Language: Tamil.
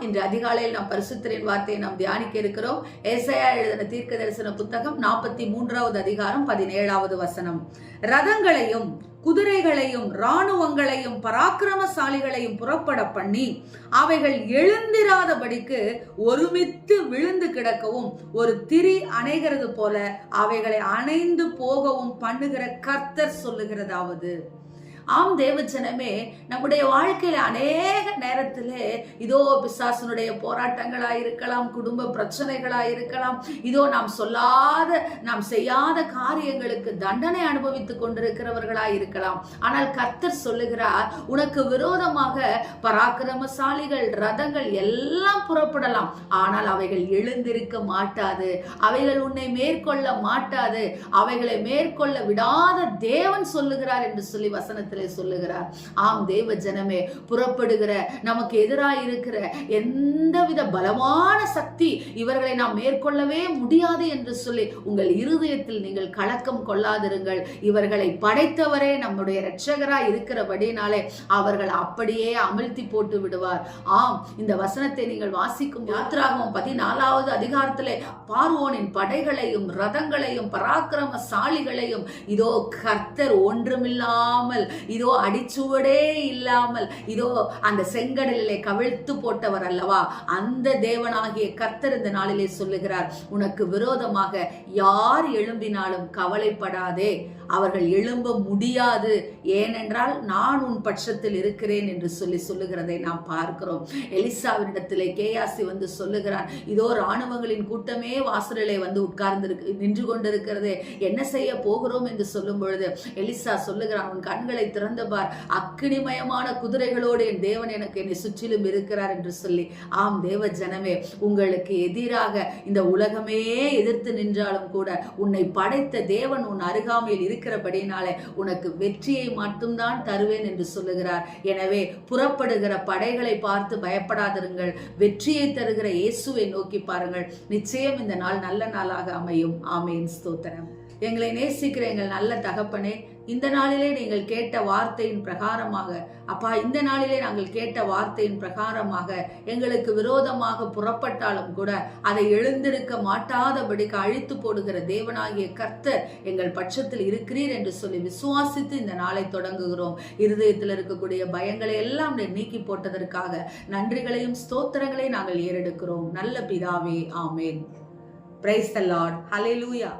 இன்று அதிகாலையில் நாம் பரிசுத்தரின் வார்த்தையை நாம் தியானிக்க இருக்கிறோம். ஏசையா எழுதின தீர்க்க தரிசன புத்தகம் நாற்பத்தி மூன்றாவது அதிகாரம் பதினேழாவது வசனம். ரதங்களையும் குதிரைகளையும் இராணுவங்களையும் பராக்கிரமசாலிகளையும் புறப்பட பண்ணி அவைகள் எழுந்திராதபடிக்கு ஒருமித்து விழுந்து கிடக்கவும் ஒரு திரி அணைகிறது போல அவைகளை அணைந்து போகவும் பண்ணுகிற கர்த்தர் சொல்லுகிறதாவது. ஆம் தேவஜனமே நம்முடைய வாழ்க்கையில அநேக நேரத்திலே இதோ பிசாசனுடைய போராட்டங்களா இருக்கலாம் குடும்ப பிரச்சனைகளா இருக்கலாம் இதோ நாம் சொல்லாத நாம் செய்யாத காரியங்களுக்கு தண்டனை அனுபவித்துக் கொண்டிருக்கிறவர்களா இருக்கலாம் ஆனால் கர்த்தர் சொல்லுகிறார் உனக்கு விரோதமாக பராக்கிரமசாலிகள் ரதங்கள் எல்லாம் புறப்படலாம். ஆனால் அவைகள் எழுந்திருக்க மாட்டாது. அவைகள் உன்னை மேற்கொள்ள மாட்டாது. அவைகளை மேற்கொள்ள விடாத தேவன் சொல்லுகிறார் என்று சொல்லி வசனத்தில் சொல்லுகிறார். ஆம் தேவ ஜனமே புறப்படுகிற நமக்கு எதிராக இருக்கிற எந்தவித பலமான சக்தி இவர்களை நாம் மேற்கொள்ளவே முடியாது என்று சொல்லி உங்கள் இருதயத்தில் நீங்கள் கலக்கம் கொள்ளாதிருங்கள். இவர்களை படைத்தவரே நம்முடைய இரட்சகராக இருக்கிறபடினாலே அவர்கள் அப்படியே அமிழ்த்தி போட்டு விடுவார். ஆம் இந்த வசனத்தை நீங்கள் வாசிக்கும் யாத்திராகவும் பதினாலாவது அதிகாரத்திலே பார்வோனின் படைகளையும் ரதங்களையும் பராக்கிரமசாலிகளையும் இதோ கர்த்தர் ஒன்றுமில்லாமல் இதோ அடிச்சுவடே இல்லாமல் இதோ அந்த செங்கடலிலே கவிழ்த்து போட்டவர் அல்லவா? அந்த தேவனாகிய கர்த்தர் இந்த நாளிலே சொல்லுகிறார் உனக்கு விரோதமாக யார் எழும்பினாலும் கவலைப்படாதே. அவர்கள் எழும்ப முடியாது. ஏனென்றால் நான் உன் பட்சத்தில் இருக்கிறேன் என்று சொல்லி சொல்லுகிறதை நாம் பார்க்கிறோம். எலிசாவினிடத்திலே கேயாசி வந்து சொல்லுகிறான் இதோ ராணுவங்களின் கூட்டமே வாசலிலே வந்து உட்கார்ந்து நின்று கொண்டிருக்கிறதே. என்ன செய்ய போகிறோம்? என்று சொல்லும் பொழுது எலிசா சொல்லுகிறான் உன் கண்களை திறந்து பார். அக்கினிமயமான குதிரைகளோடு என் தேவன் எனக்கு என்னை சுற்றிலும் இருக்கிறார் என்று சொல்லி ஆம் தேவ ஜனமே உங்களுக்கு எதிராக இந்த உலகமே எதிர்த்து நின்றாலும் கூட உன்னை படைத்த தேவன் உன் அருகாமையில் இருக்கிறபடினாலே உனக்கு வெற்றியை மட்டும்தான் தருவேன் என்று சொல்லுகிறார். எனவே புறப்படுகிற படைகளை பார்த்து பயப்படாதிருங்கள். வெற்றியை தருகிற இயேசுவை நோக்கி பாருங்கள். நிச்சயம் இந்த நாள் நல்ல நாளாக அமையும். ஆமேன். ஸ்தோத்திரம். எங்களை நேசிக்கிற எங்கள் நல்ல தகப்பனே இந்த நாளிலே நீங்கள் கேட்ட வார்த்தையின் பிரகாரமாக அப்பா இந்த நாளிலே நாங்கள் கேட்ட வார்த்தையின் பிரகாரமாக எங்களுக்கு விரோதமாக புறப்பட்டாலும் கூட அதை எழுந்திருக்க மாட்டாதபடிக்கு அழித்து போடுகிற தேவனாகிய கர்த்தர் எங்கள் பட்சத்தில் இருக்கிறீர் என்று சொல்லி விசுவாசித்து இந்த நாளை தொடங்குகிறோம். இருதயத்தில் இருக்கக்கூடிய பயங்களை எல்லாம் நீக்கி போட்டதற்காக நன்றிகளையும் ஸ்தோத்திரங்களையும் நாங்கள் ஏறெடுக்கிறோம். நல்ல பிதாவே ஆமேன். Praise the Lord hallelujah